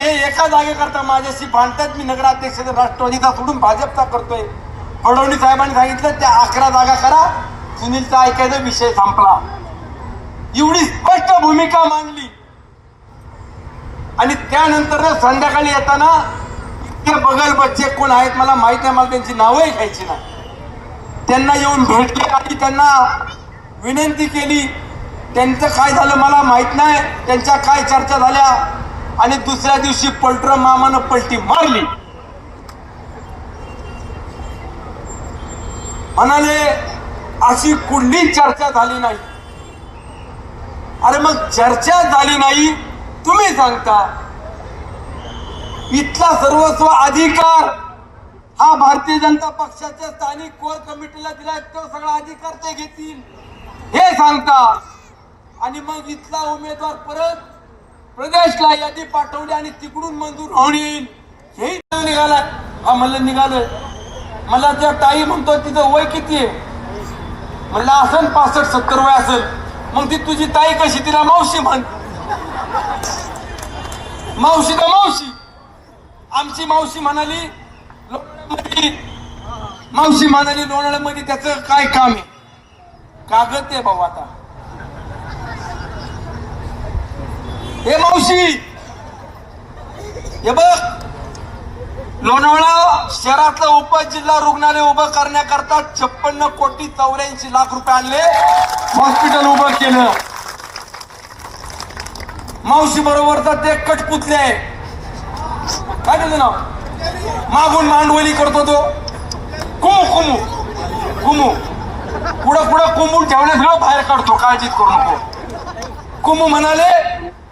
एका जागेकरता माझ्याशी भांडतात मी नगराध्यक्ष राष्ट्रवादीचा सोडून भाजपचा करतोय. फडणवीस साहेबांनी सांगितलं त्या अकरा जागा करा. सुनीलचा ऐकायचा विषय संपला. एवढी स्पष्ट भूमिका मांडली. आणि त्यानंतर संध्याकाळी येताना इतके बगल बच्चे कोण आहेत मला माहीत नाही मला त्यांची नावही घ्यायची नाही. त्यांना येऊन भेटले आणि त्यांना विनंती केली त्यांचं काय झालं मला माहीत नाही त्यांच्या काय चर्चा झाल्या आणि दुसऱ्या दिवशी पलटर मामानं पलटी मारली. म्हणाले अशी कुठली चर्चा झाली नाही. अरे मग चर्चा झाली नाही तुम्ही सांगता. इथला सर्वस्व अधिकार हा भारतीय जनता पक्षाच्या स्थानिक कोर कमिटीला दिलाय तो सगळा अधिकार ते घेतील. हे सांगता. आणि मग इथला उमेदवार परत प्रदेशला यादी पाठवली आणि तिकडून मंजूर होऊन येईल. हेही निघाला. हा मला निघालं. मला त्या ताई म्हणतो तिचं वय किती आहे? म्हणलं असेल पासष्ट सत्तर वय असेल मग ती तुझी ताई कशी? तिला मावशी म्हण. मावशी तर मावशी? आमची मावशी म्हणाली मावशी म्हणाली लोणाळ्यामध्ये त्याचं काय काम आहे? कागद आहे भाऊ आता. हे मावशी हे बघ लोणावळा शहरातलं उपजिल्हा रुग्णालय उभं करण्याकरता छप्पन्न कोटी चौऱ्याऐंशी लाख रुपये आणले. हॉस्पिटल उभं केलं. मावशी बरोबरचा ते कटपुतले आहे काय त्याचं नाव? मागून मांडवली करतो तो. कुमू कुमू कुमू. पुढं पुढं कुंबून ठेवण्यास बाहेर काढतो काळजीत करू नको. कुमू म्हणाले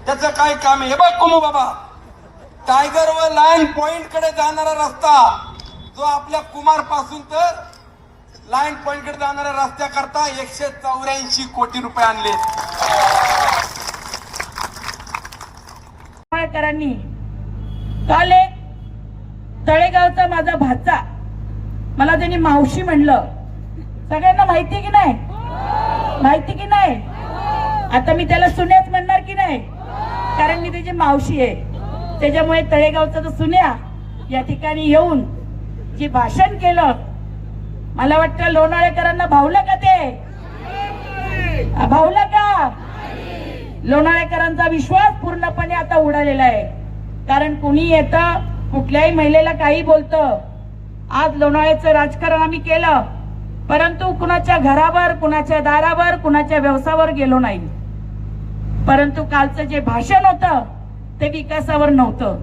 त्याचं काय काम आहे? हे बघ कुमू बाबा. टायगर व लायन पॉइंटकडे जाणारा रस्ता जो आपल्या कुमारपासून तर लायन पॉइंटकडे जाणाऱ्या रस्त्याकरता एकशे चौऱ्याऐंशी कोटी रुपये आणले. करांनी काल एक तळेगावचा माझा भाचा मला त्यांनी मावशी म्हणलं. सगळ्यांना माहिती की नाही? माहिती की नाही? आता मी त्याला सुन्याच म्हणणार की नाही? कारण मी त्याची मावशी आहे. त्याच्यामुळे तळेगावचा तर सुन्या या ठिकाणी येऊन जे भाषण केलं मला वाटतं लोणाळेकरांना भावलं का ते? भावलं का? लोणाळेकरांचा विश्वास पूर्णपणे आता उडालेला आहे. कारण कुणी येतं कुठल्याही महिलेला काही बोलतं. आज लोणाळ्याचं राजकारण आम्ही केलं परंतु कुणाच्या घरावर कुणाच्या दारावर कुणाच्या व्यवसायावर गेलो नाही. परंतु कालचं जे भाषण होतं ते विकासावर नव्हतं.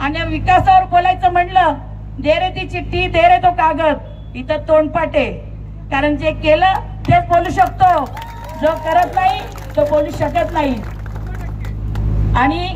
आणि विकासावर बोलायचं म्हणलं दे रे ती चिठ्ठी दे रे तो कागद. इथं तोंडपाटे कारण जे केलं तेच बोलू शकतो. जो करत नाही तो बोलू शकत नाही. आणि